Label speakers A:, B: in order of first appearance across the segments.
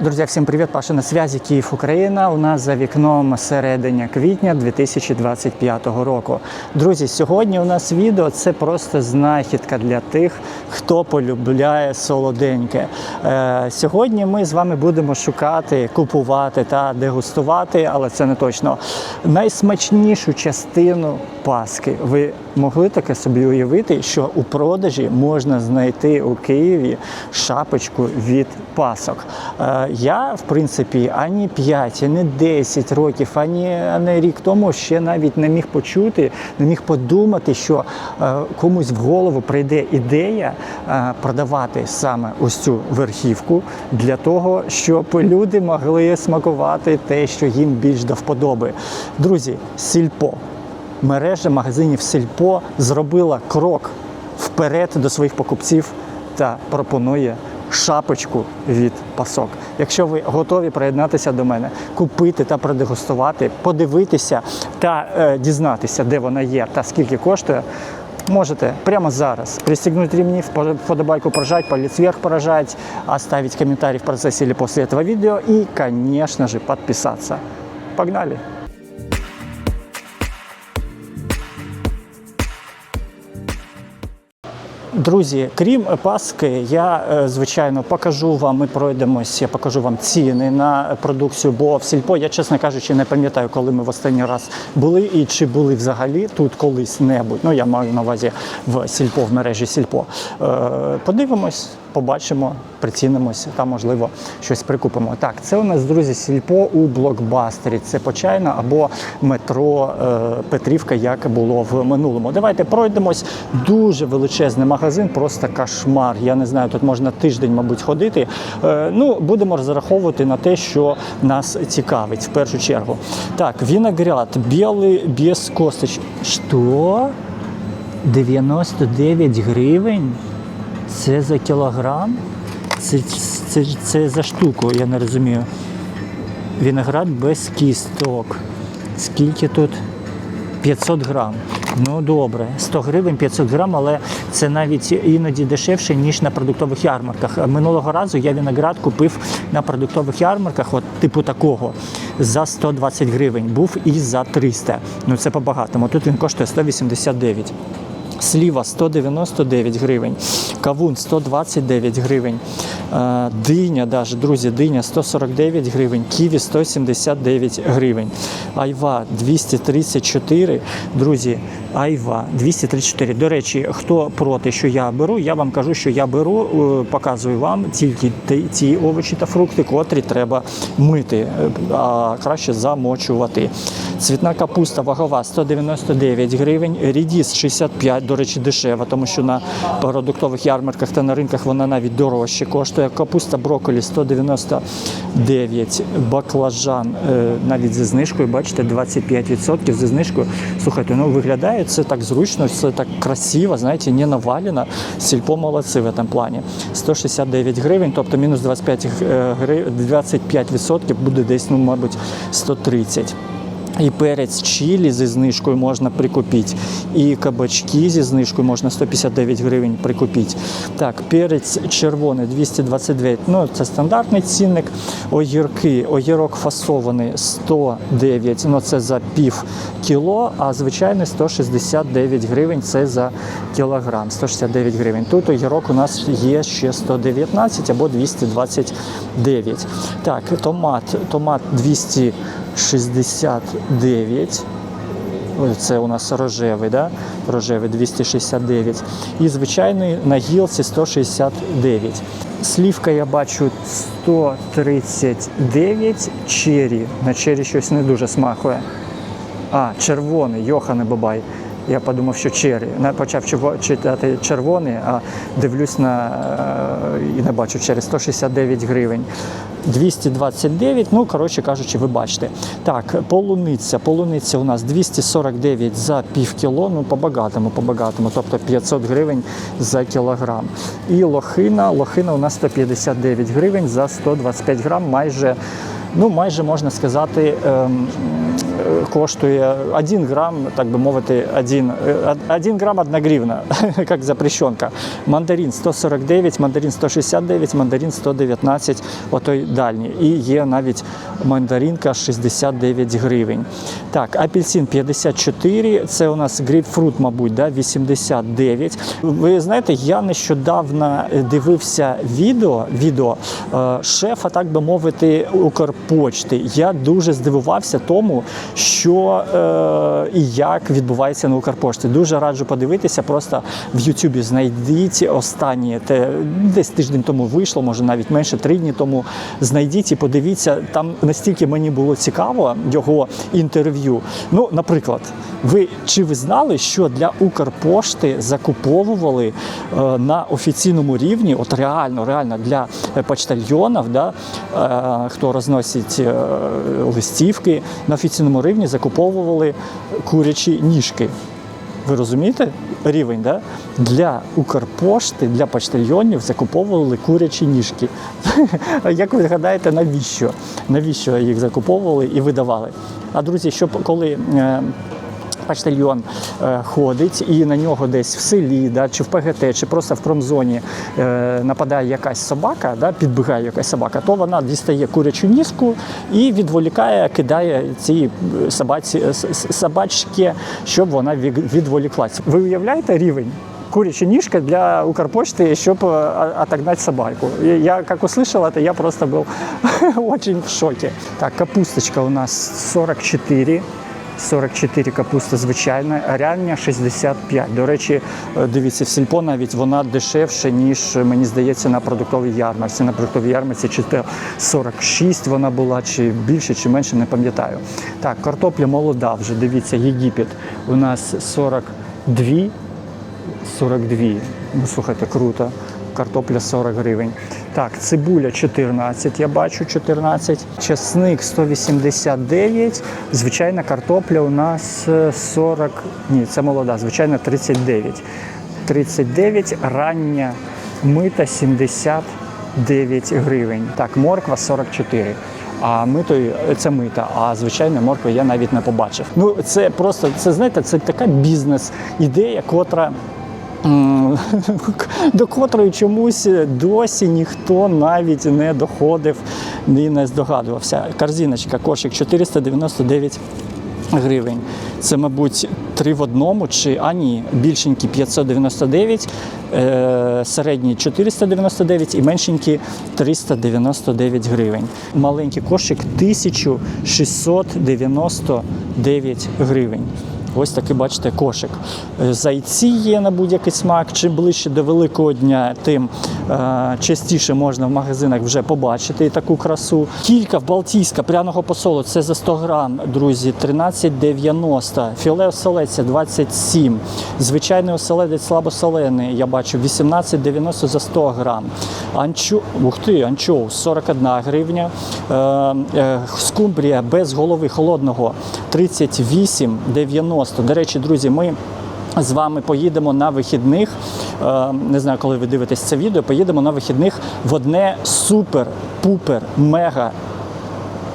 A: Друзі, всім привіт! Паша на зв'язі Київ, Україна. У нас за вікном середина квітня 2025 року. Друзі, сьогодні у нас відео це просто знахідка для тих, хто полюбляє солоденьке. Е, сьогодні ми з вами будемо шукати, купувати та дегустувати, але це не точно. Найсмачнішу частину Паски. Ви могли таке собі уявити, що у продажі можна знайти у Києві шапочку від пасок. Е, Я, в принципі, ані 5, ані 10 років, ані, ані рік тому ще навіть не міг почути, не міг подумати, що е, комусь в голову прийде ідея е, продавати саме ось цю верхівку для того, щоб люди могли смакувати те, що їм більш до вподоби. Друзі, сільпо мережа магазинів Сільпо зробила крок вперед до своїх покупців та пропонує шапочку від пасок. Якщо ви готові приєднатися до мене, купити та продегустувати, подивитися та е, дізнатися, де вона є та скільки коштує. Можете прямо зараз пристегнуть ремни, вподобайку прожать, палец вверх поражать, оставить комментарий в процессе или после этого видео и, конечно же, подписаться. Погнали! Друзі, крім Паски, я е, звичайно покажу вам. Ми пройдемось. Я покажу вам ціни на продукцію. Бо в сільпо я, чесно кажучи, не пам'ятаю, коли ми в останній раз були і чи були взагалі тут колись небудь. Ну я маю на увазі в сільпо, в мережі сільпо. Е, Подивимось, побачимо, прицінимось та можливо щось прикупимо. Так, це у нас друзі сільпо у блокбастері. Це почайна або метро е, Петрівка, як було в минулому. Давайте пройдемось. Дуже величезний магазин, просто кошмар. Я не знаю, тут можна тиждень, мабуть, ходити. Е, ну, будемо розраховувати на те, що нас цікавить в першу чергу. Так, виноград, білий без косточки. Що? 99 гривень? Це за кілограм? Це, це, це за штуку, я не розумію. Виноград без кісток. Скільки тут? 500 грам. Ну добре, 100 гривень 500 грам, але це навіть іноді дешевше, ніж на продуктових ярмарках. Минулого разу я виноград купив на продуктових ярмарках, от типу такого, за 120 гривень. Був і за 300. Ну це по-багатому. Тут він коштує 189. Сліва 199 гривень, кавун 129 гривень, е, диня, даже, друзі, диня 149 гривень, ківі 179 гривень, айва 234, друзі, айва 234. До речі, хто проти, що я беру, я вам кажу, що я беру, е, показую вам тільки ті- овочі та фрукти, котрі треба мити, е, а краще замочувати. Цвітна капуста вагова 199 гривень, рідіс 65, до речі, дешева, тому що на продуктових ярмарках та на ринках вона навіть дорожче коштує. Капуста брокколі 199, баклажан е, навіть зі знижкою, бачите, 25% зі знижкою. Слухайте, ну виглядає це так зручно, все так красиво, знаєте, не навалено. Сільпо молодці в цьому плані. 169 гривень, тобто мінус 25 гривень, 25% буде десь, ну, мабуть, 130. І перець чилі зі знижкою можна прикупити, і кабачки зі знижкою можна 159 гривень прикупити. Так, перець червоний 229, ну це стандартний цінник. Огірки, огірок фасований 109, ну це за пів кіло, а звичайний 169 гривень це за кілограм, 169 гривень. Тут огірок у нас є ще 119 або 229. Так, томат, томат 200 69. Це у нас рожевий, да? рожевий 269. І звичайний на гілці 169. Слівка я бачу 139 чері. На чері щось не дуже смакує. А, червоний, Йохане Бабай. Я подумав, що чері. Почав читати червоний, а дивлюсь на е, і не бачу чері 169 гривень. 229, ну, коротше кажучи, ви бачите. Так, полуниця. Полуниця у нас 249 за пів кіло, ну по-багатому, по-багатому, тобто 500 гривень за кілограм. І лохина, лохина у нас 159 гривень за 125 грам, майже, ну, майже можна сказати, ем, коштує 1 грам, так би мовити, 1, 1 грам 1 гривна, як запрещенка. Мандарин 149, мандарин 169, мандарин 119, отой дальній. І є навіть мандаринка 69 гривень. Так, апельсин 54, це у нас грейпфрут, мабуть, да, 89. Ви знаєте, я нещодавно дивився відео, відео е, шефа, так би мовити, Укрпочти. Я дуже здивувався тому, що е, і як відбувається на Укрпошті. Дуже раджу подивитися. Просто в Ютубі знайдіть останнє, те десь тиждень тому вийшло, може навіть менше три дні тому. Знайдіть і подивіться. Там настільки мені було цікаво його інтерв'ю. Ну, наприклад, ви чи ви знали, що для Укрпошти закуповували е, на офіційному рівні, от реально, реально для е, почтальйонів, да, е, хто розносить листівки, на офіційному рівні закуповували курячі ніжки. Ви розумієте рівень? Да? Для Укрпошти, для почтальйонів закуповували курячі ніжки. Як ви гадаєте, навіщо? Навіщо їх закуповували і видавали? А друзі, щоб коли е, Почтальйон е, ходить і на нього десь в селі, да, чи в ПГТ, чи просто в промзоні е, нападає якась собака, да, підбігає якась собака, то вона дістає курячу ніжку і відволікає, кидає цій собаці, с- с- собачці, щоб вона від- відволіклась. Ви уявляєте рівень? Куряча ніжка для Укрпочты, щоб э, отогнать собаку. И Я как услышал это, я просто был очень в шоке. Так, капусточка у нас 44. 44 капуста звичайна, а рання 65. До речі, е, дивіться, в сільпо навіть вона дешевше, ніж мені здається, на продуктовій ярмарці. На продуктовій ярмарці чи 46 вона була, чи більше, чи менше, не пам'ятаю. Так, картопля молода вже. Дивіться, Єгипет. У нас 42 42. Ну, слухайте, круто. Картопля 40 гривень. Так, цибуля 14, я бачу 14. Часник 189. Звичайна картопля у нас е, 40. Ні, це молода, звичайно 39. 39, рання мита 79 гривень. Так, морква 44. А митою це мита, а звичайно моркви я навіть не побачив. Ну це просто це знаєте, це така бізнес-ідея, котра. До котрої чомусь досі ніхто навіть не доходив і не здогадувався. Корзиночка, кошик 499 гривень. Це, мабуть, три в одному, чи а ні, більшенькі 599, е, середні 499 і меншенькі 399 гривень. Маленький кошик 1699 гривень. Ось такий, бачите, кошик. Е, Зайці є на будь-який смак. Чим ближче до Великого дня, тим е, частіше можна в магазинах вже побачити таку красу. Кілька в Балтійська пряного посолу це за 100 грам, друзі, 13,90. Філе оселедця 27. Звичайний оселедець слабосолений, я бачу, 18,90 за 100 грам. Анчо... Ух ти, анчоус 41 гривня. Е, скумбрія без голови холодного 38,90. До речі, друзі, ми з вами поїдемо на вихідних. е, Не знаю, коли ви дивитесь це відео. Поїдемо на вихідних в одне супер-пупер мега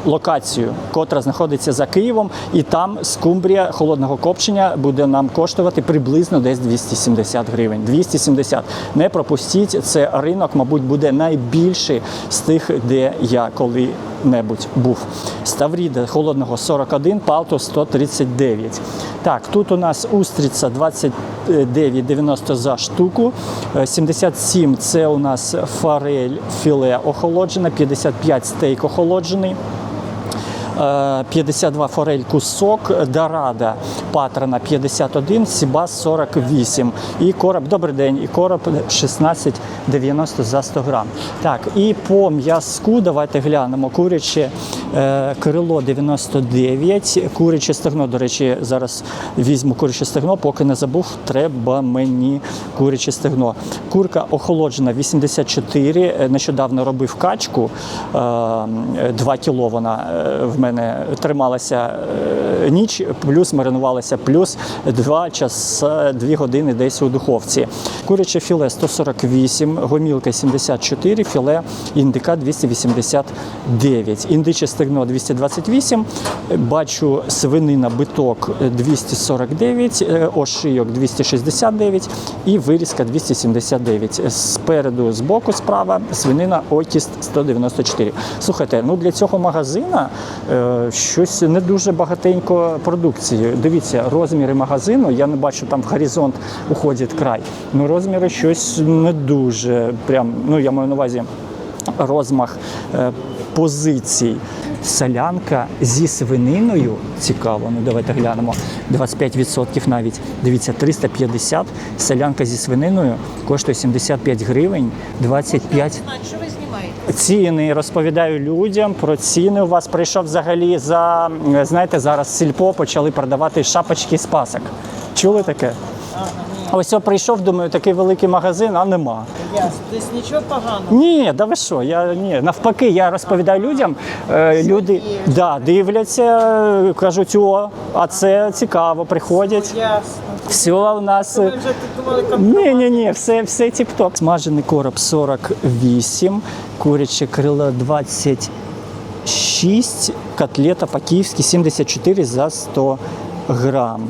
A: локацію, котра знаходиться за Києвом, і там скумбрія холодного копчення буде нам коштувати приблизно десь 270 гривень. 270. Не пропустіть, це ринок, мабуть, буде найбільший з тих, де я коли-небудь був. Ставріда холодного 41, палто 139. Так, тут у нас устриця 29,90 за штуку. Е, 77 це у нас форель філе охолоджена, 55 стейк охолоджений. Е, 52 форель кусок, Дорада Патрона 51, Сібас 48 і короб, добрий день, і короб 16,90 за 100 грам. Так, і по м'язку давайте глянемо. Куряче е, крило 99, куряче стегно, до речі, зараз візьму куряче стегно, поки не забув, треба мені куряче стегно. Курка охолоджена 84, е, нещодавно робив качку, е, 2 кіло вона е, в мене трималася е, ніч, плюс маринувалася, плюс 2 часа, 2 години десь у духовці. Куряче філе 148, гомілка 74, філе індика 289. Індиче стегно 228, бачу свинина биток 249, е, ошийок 269 і вирізка 279. Спереду, з боку справа, свинина окіст 194. Слухайте, ну для цього магазина е, щось не дуже багатенько продукції. Дивіться, розміри магазину, я не бачу, там в горизонт уходить край. Ну розміри щось не дуже. Прям, ну я маю на увазі розмах е, позицій. Солянка зі свининою цікаво. Ну давайте глянемо. 25% навіть. Дивіться, 350. Солянка зі свининою коштує 75 гривень, 25
B: Знать, що ви знімаєте?
A: ціни. Розповідаю людям про ціни. У вас прийшов взагалі за знаєте, зараз сільпо почали продавати шапочки з пасок. Чули таке?
B: Ага.
A: Ось я прийшов, думаю, такий великий магазин, а нема.
B: Ясно. Тобто нічого поганого.
A: Ні, да ви що? Я ні, навпаки, я розповідаю людям. Е, люди да, дивляться, кажуть, о, а це цікаво, приходять.
B: Ясно.
A: Все у нас.
B: Ви
A: е,
B: вже думали.
A: Ні, ні, ні, все, все тіп-топ. Смажений короб 48, куряче крило 26, котлета по-київськи 74 за 100 грам.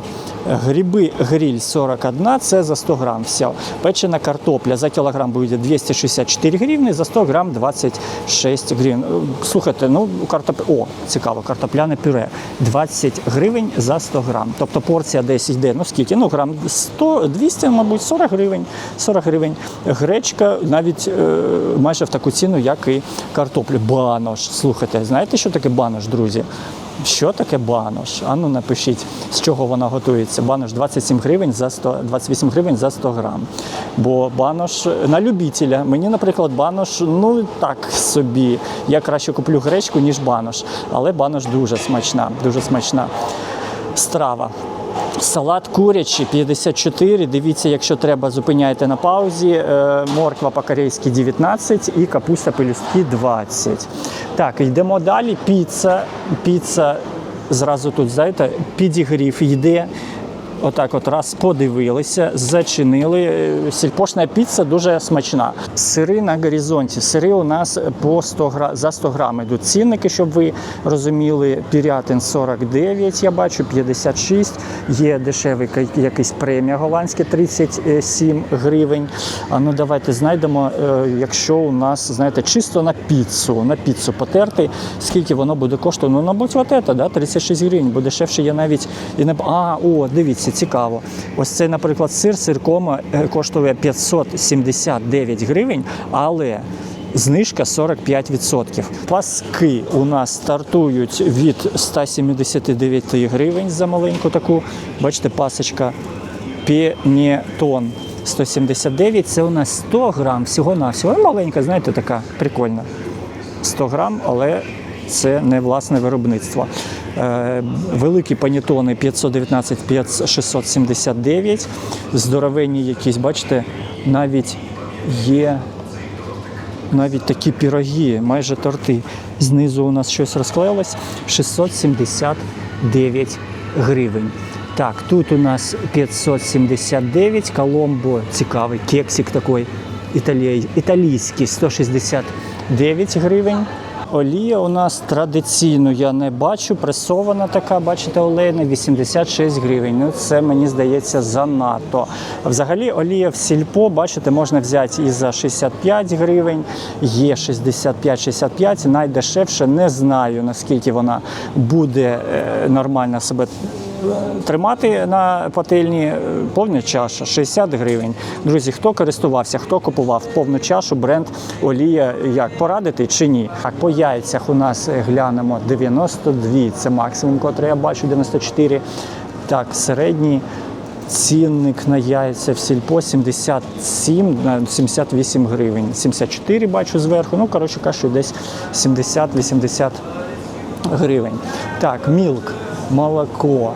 A: Гриби гриль 41, це за 100 грам. Все. Печена картопля за кілограм буде 264 гривні, за 100 грам 26 гривень. Слухайте, ну картоп... О, цікаво, картопляне пюре 20 гривень за 100 грам. Тобто порція десь йде, ну скільки? Ну грам 100, 200, мабуть, 40 гривень. 40 гривень. Гречка навіть е, майже в таку ціну, як і картоплю. Банош. Слухайте, знаєте, що таке банош, друзі? Що таке банош? Ану напишіть, з чого вона готується. Банош 27 гривень за 100, 28 гривень за 100 грам. Бо банош на любителя. Мені, наприклад, банош, ну так собі. Я краще куплю гречку, ніж банош. Але банош дуже смачна, дуже смачна страва. Салат курячий 54. Дивіться, якщо треба, зупиняйте на паузі. Е, Морква по-корейськи 19 і капуста пелюстки 20. Так, йдемо далі. Піца. Піца зразу тут, знаєте, підігрів йде. Отак, от раз подивилися, зачинили. Е, Сільпошна піца дуже смачна. Сири на горизонті. Сири у нас по 100 гра... за 100 грам йдуть цінники, щоб ви розуміли. Пірятин 49, я бачу, 56. Є дешевий якийсь премія голландська 37 гривень. А ну давайте знайдемо, е, якщо у нас, знаєте, чисто на піцу, на піцу потерти, скільки воно буде коштувати. Ну, мабуть, от це, да, 36 гривень, бо дешевше я навіть і не. А, о, дивіться, цікаво. Ось це, наприклад, сир, сир кома е, коштує 579 гривень, але. Знижка 45%. Паски у нас стартують від 179 гривень за маленьку таку. Бачите, пасочка Пенетон 179. Це у нас 100 грам всього-навсього. Ну, Маленька, знаєте, така прикольна. 100 грам, але це не власне виробництво. Е, великі панітони 519 500 679. Здоровенні якісь, бачите, навіть є навіть такі піроги, майже торти. Знизу у нас щось розклеїлось 679 гривень. Так, тут у нас 579, Коломбо, цікавий кексик такий італій, італійський 169 гривень. Олія у нас традиційну я не бачу, пресована така, бачите, олейна 86 гривень. Ну це мені здається занадто. Взагалі олія в сільпо, бачите, можна взяти і за 65 гривень, є 65-65, найдешевше. Не знаю наскільки вона буде е, нормально себе тримати на пательні е, повна чаша 60 гривень. Друзі, хто користувався, хто купував повну чашу, бренд олія, як порадити чи ні? Так, по яйцях у нас глянемо 92, це максимум, котрий я бачу, 94. Так, середній. Цінник на яйця в сільпо 77 на 78 гривень. 74 бачу зверху. Ну, коротше кажучи, десь 70-80 гривень. Так, мілк, молоко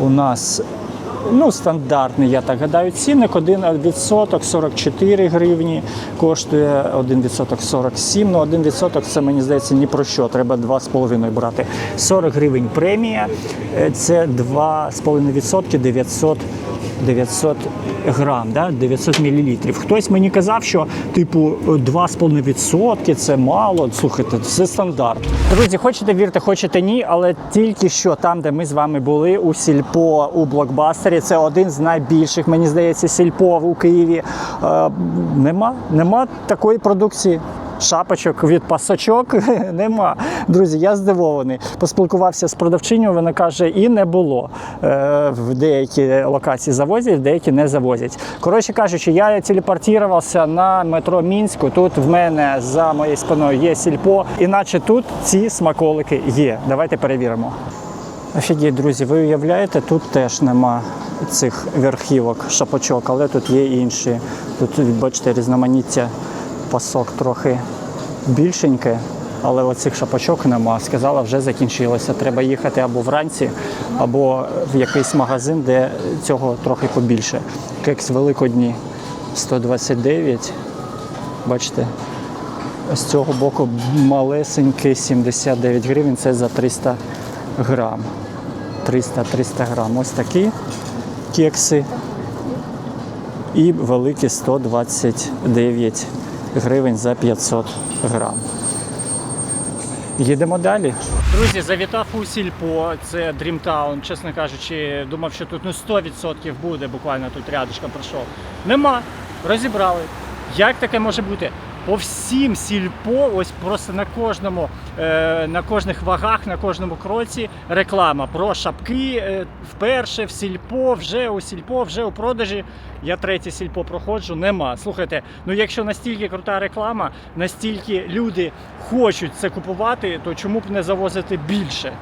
A: у нас ну, стандартний, я так гадаю, цінник. 1% 44 гривні коштує, 1% 47, ну 1% це мені здається ні про що, треба 2,5 брати. 40 гривень премія, е, це 2,5% 900 900 грам, да? 900 мл. Хтось мені казав, що типу 2,5% це мало. Слухайте, це стандарт. Друзі, хочете вірте, хочете ні, але тільки що там, де ми з вами були, у сільпо у блокбастері, це один з найбільших, мені здається, сільпо у Києві. Е, нема, нема такої продукції. Шапочок від пасочок нема. Друзі, я здивований. Поспілкувався з продавчиню, вона каже, і не було. Е, в деякі локації завозять, в деякі не завозять. Коротше кажучи, я телепортувався на метро Мінську. Тут в мене за моєю спиною є сільпо, іначе тут ці смаколики є. Давайте перевіримо. Офігеть, друзі, ви уявляєте, тут теж нема цих верхівок, шапочок, але тут є інші. Тут, бачите, різноманіття пасок трохи більшеньке, але оцих шапочок нема. Сказала, вже закінчилося. Треба їхати або вранці, або в якийсь магазин, де цього трохи побільше. Кекс Великодні 129. Бачите, з цього боку малесенький 79 гривень, це за 300 грам. 300-300 грам. Ось такі кекси. І великі 129 гривень за 500 грам. Їдемо далі. Друзі, завітав у сільпо, це Дрімтаун. Чесно кажучи, думав, що тут ну 100% буде, буквально тут рядочком пройшов. Нема. Розібрали. Як таке може бути? По всім сільпо, ось просто на кожному, е, на кожних вагах, на кожному кроці реклама про шапки. Е, вперше в сільпо, вже у сільпо, вже у продажі. Я третє сільпо проходжу, нема. Слухайте, ну якщо настільки крута реклама, настільки люди хочуть це купувати, то чому б не завозити більше?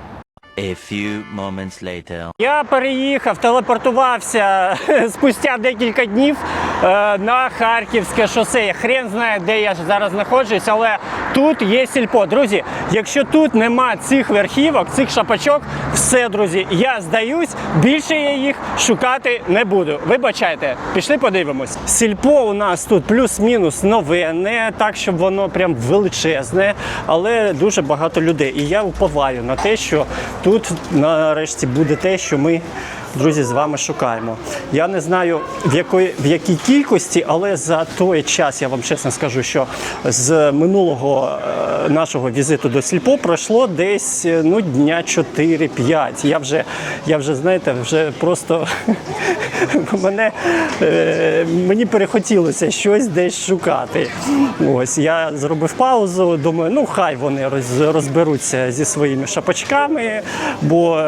C: A few moments later.
A: Я переїхав, телепортувався спустя декілька днів е, на Харківське шосе. Я Хрен знає, де я зараз знаходжусь, але тут є сільпо. Друзі, якщо тут нема цих верхівок, цих шапочок, все, друзі, я здаюсь, більше я їх шукати не буду. Вибачайте, пішли подивимось. Сільпо у нас тут плюс-мінус нове, не так, щоб воно прям величезне, але дуже багато людей. І я уповаю на те, що тут нарешті буде те, що ми. Друзі, з вами шукаємо. Я не знаю в якої в якій кількості, але за той час я вам чесно скажу, що з минулого е, нашого візиту до Сільпо пройшло десь е, ну дня 4-5. Я вже, я вже знаєте, вже просто мене е, мені перехотілося щось десь шукати. Ось я зробив паузу. Думаю, ну хай вони розберуться зі своїми шапочками, бо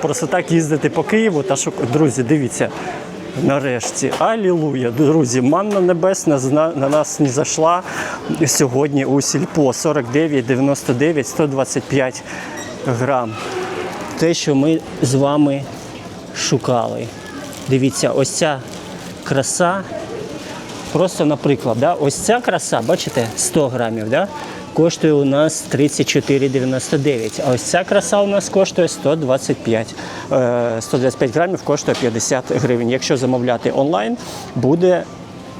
A: просто так їздити по Києву та шук... Друзі, дивіться. Нарешті, алілуя, друзі, манна небесна на нас не зайшла сьогодні у сільпо 49, 99, 125 грам. Те, що ми з вами шукали. Дивіться, ось ця краса. Просто, наприклад, да, ось ця краса, бачите, 100 грамів, да, коштує у нас 34,99. А ось ця краса у нас коштує 125. Е, 125 грамів коштує 50 гривень. Якщо замовляти онлайн, буде,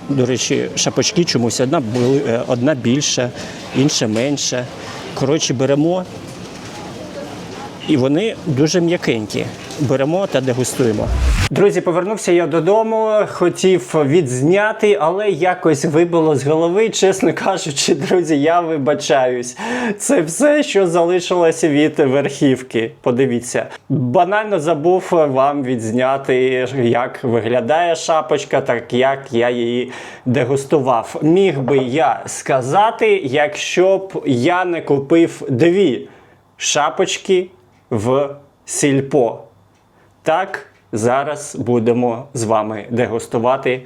A: до речі, шапочки чомусь одна, е, одна більша, інша менша. Коротше, беремо і вони дуже м'якенькі. Беремо та дегустуємо. Друзі, повернувся я додому, хотів відзняти, але якось вибило з голови. Чесно кажучи, друзі, я вибачаюсь. Це все, що залишилося від верхівки. Подивіться, банально забув вам відзняти, як виглядає шапочка, так як я її дегустував. Міг би я сказати, якщо б я не купив дві шапочки в сільпо. Так, зараз будемо з вами дегустувати.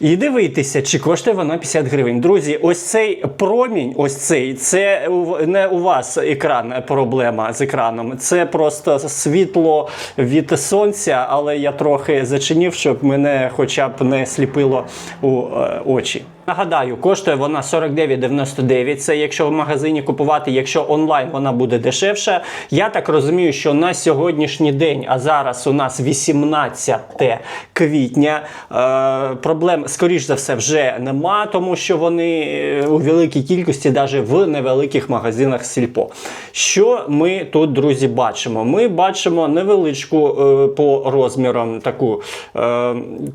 A: І дивитися, чи коштує вона 50 гривень. Друзі, ось цей промінь, ось цей, це не у вас екран, проблема з екраном. Це просто світло від сонця, але я трохи зачинив, щоб мене хоча б не сліпило у е, очі. Нагадаю, коштує вона 49,99. Це якщо в магазині купувати, якщо онлайн вона буде дешевша. Я так розумію, що на сьогоднішній день, а зараз у нас 18 квітня, е, проблем, скоріш за все, вже нема, тому що вони е, у великій кількості, навіть в невеликих магазинах сільпо. Що ми тут, друзі, бачимо? Ми бачимо невеличку е, по розмірам таку,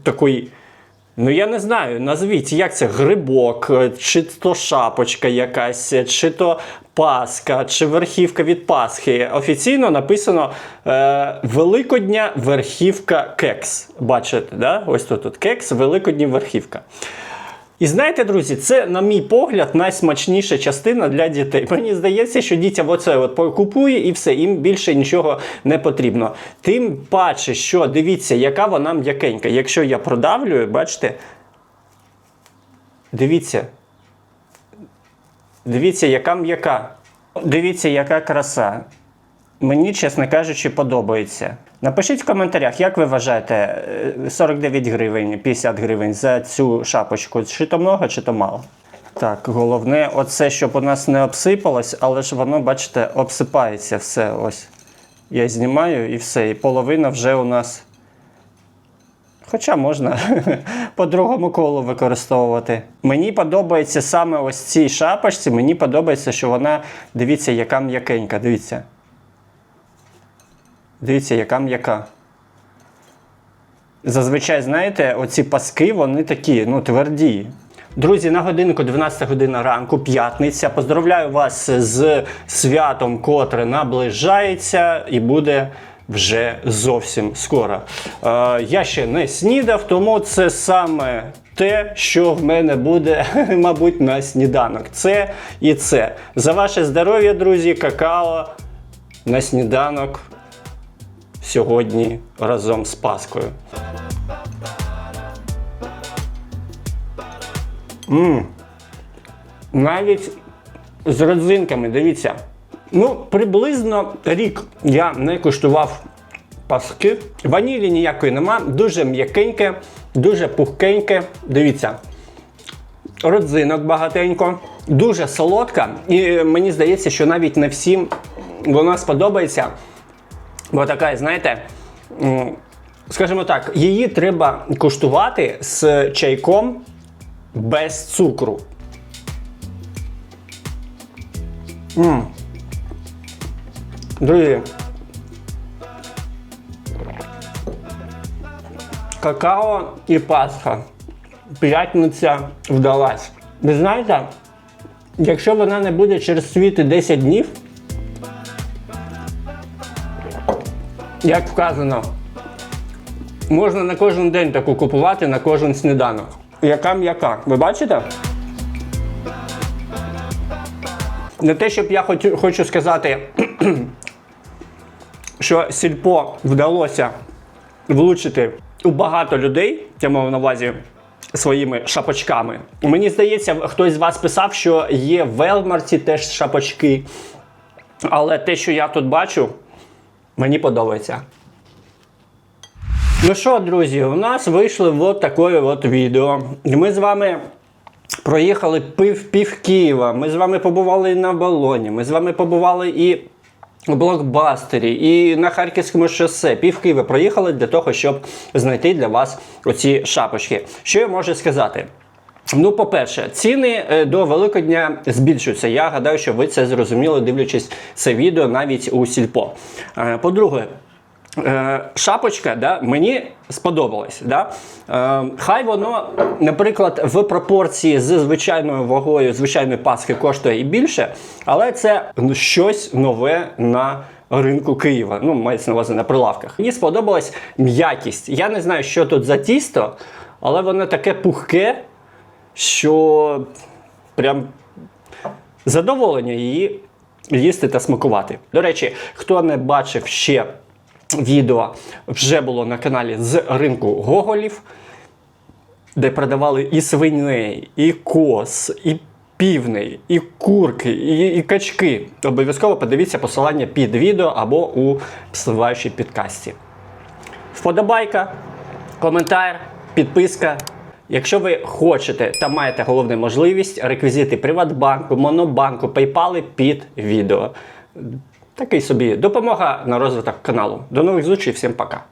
A: такий. Ну, я не знаю, назвіть, як це грибок, е, чи то шапочка якась, е, чи то паска, чи верхівка від Пасхи. Офіційно написано е, Великодня верхівка кекс. Бачите, да? ось тут, тут кекс, Великодня верхівка. І знаєте, друзі, це, на мій погляд, найсмачніша частина для дітей. Мені здається, що дітям оце от купує і все, їм більше нічого не потрібно. Тим паче, що дивіться, яка вона м'якенька. Якщо я продавлюю, бачите, дивіться. Дивіться, яка м'яка. Дивіться, яка краса. Мені, чесно кажучи, подобається. Напишіть в коментарях, як ви вважаєте, е, 49 гривень, 50 гривень за цю шапочку, чи то много, чи то мало. Так, головне, оце, щоб у нас не обсипалось, але ж воно, бачите, обсипається все. Ось. Я знімаю і все. І половина вже у нас. Хоча можна по другому колу використовувати. Мені подобається саме ось цій шапочці. Мені подобається, що вона, дивіться, яка м'якенька. Дивіться. Дивіться, яка м'яка. Зазвичай, знаєте, оці паски, вони такі, ну, тверді. Друзі, на годинку 12 година ранку, п'ятниця. Поздравляю вас з святом, котре наближається і буде вже зовсім скоро. Е, я ще не снідав, тому це саме те, що в мене буде, мабуть, на сніданок. Це і це. За ваше здоров'я, друзі, какао на сніданок сьогодні разом з Паскою. Мм. Навіть з родзинками, дивіться. Ну, приблизно рік я не куштував паски. Ванілі ніякої нема, дуже м'якеньке, дуже пухкеньке. Дивіться. Родзинок багатенько, дуже солодка. І мені здається, що навіть не всім вона сподобається. Бо така, знаєте, скажімо так, її треба куштувати з чайком без цукру. М. Друзі. Какао і Пасха. П'ятниця вдалась. Ви знаєте, якщо вона не буде через світи 10 днів, як вказано, можна на кожен день таку купувати на кожен сніданок. Яка м'яка. Ви бачите? Не те, щоб я хочу, хочу сказати, що сільпо вдалося влучити у багато людей, я маю на увазі своїми шапочками. Мені здається, хтось з вас писав, що є в Велмарті теж шапочки. Але те, що я тут бачу, мені подобається. Ну що, друзі, у нас вийшло от таке от відео. Ми з вами проїхали пів, пів Києва. Ми з вами побували і на балоні. Ми з вами побували і у блокбастері, і на Харківському шосе. Пів Києва проїхали для того, щоб знайти для вас оці шапочки. Що я можу сказати? Ну, по-перше, ціни е, до Великодня збільшуються. Я гадаю, що ви це зрозуміли, дивлячись це відео навіть у сільпо. Е, По-друге, е, шапочка да, мені сподобалась. Да? Хай воно, наприклад, в пропорції з звичайною вагою звичайної паски коштує і більше, але це щось нове на ринку Києва. Ну, мається на увазі на прилавках. Мені сподобалась м'якість. Я не знаю, що тут за тісто, але воно таке пухке що прям задоволення її їсти та смакувати. До речі, хто не бачив ще відео, вже було на каналі з ринку Гоголів, де продавали і свиней, і коз, і півней, і курки, і, і качки. Обов'язково подивіться посилання під відео або у посилаючій підкасті. Вподобайка, коментар, підписка. Якщо ви хочете та маєте головну можливість, реквізити Приватбанку, Монобанку, PayPal під відео. Такий собі допомога на розвиток каналу. До нових зустрічей, всім пока.